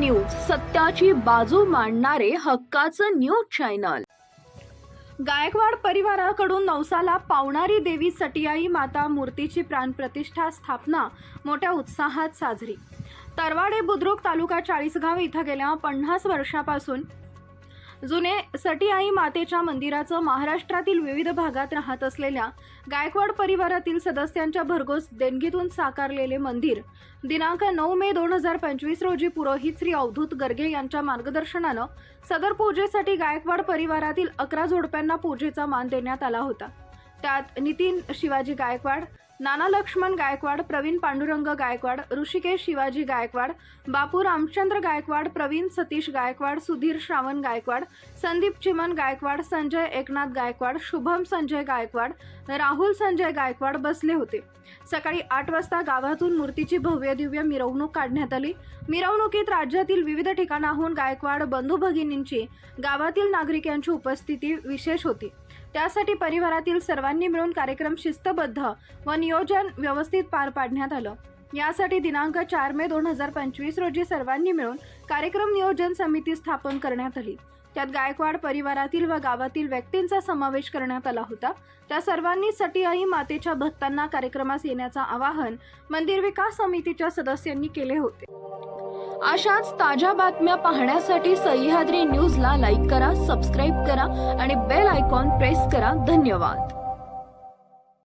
जनतेची बाजू मांडणारे हक्काचं न्यूज चॅनल. गायकवाड परिवाराकडून नवसाला पावणारी देवी सटियाई माता मूर्तीची प्राणप्रतिष्ठा स्थापना मोठ्या उत्साहात साजरी. तरवाडे बुद्रुक तालुका चाळीसगाव इथं गेल्या पन्नास वर्षापासून जुने सटियाई मातेच्या मंदिराचं महाराष्ट्रातील विविध भागात राहत असलेल्या गायकवाड परिवारातील सदस्यांच्या भरघोस देणगीतून साकारलेले मंदिर. दिनांक नऊ मे दोन हजार पंचवीस रोजी पुरोहित श्री अवधूत गर्गे यांच्या मार्गदर्शनानं सदर पूजेसाठी गायकवाड परिवारातील अकरा जोडप्यांना पूजेचा मान देण्यात आला होता. त्यात नितीन शिवाजी गायकवाड नाना लक्ष्मण गायकवाड प्रवीण पांडुरंग गायकवाड ऋषिकेश शिवाजी गायकवाड बापू रामचंद्र गायकवाड प्रवीण सतीश गायकवाड सुधीर श्रावण गायकवाड संदीप चिमन गायकवाड संजय एकनाथ गायकवाड शुभम संजय गायकवाड राहुल संजय गायकवाड बसले होते. सकाळी आठ वाजता गावातून मूर्तीची भव्य दिव्य मिरवणूक काढण्यात आली. मिरवणुकीत राज्यातील विविध ठिकाणाहून गायकवाड बंधू भगिनींची गावातील नागरिकांची उपस्थिती विशेष होती. त्यासाठी परिवारातील सर्वांनी मिळून कार्यक्रम शिस्तबद्ध व नियोजन व्यवस्थित पार पाडण्यात आलं. यासाठी दिनांक चार मे दोन हजार पंचवीस रोजी सर्वांनी मिळून कार्यक्रम नियोजन समिती स्थापन करण्यात आली. त्यात गायकवाड परिवारातील व गावातील व्यक्तींचा समावेश करण्यात आला होता. त्या सर्वांनी आई मातेच्या भक्तांना कार्यक्रमास येण्याचं आवाहन मंदिर विकास समितीच्या सदस्यांनी केले होते. अशाच ताज्या बातम्या पाहण्यासाठी सह्याद्री न्यूजला लाईक करा सबस्क्राईब करा आणि बेल आयकॉन प्रेस करा. धन्यवाद.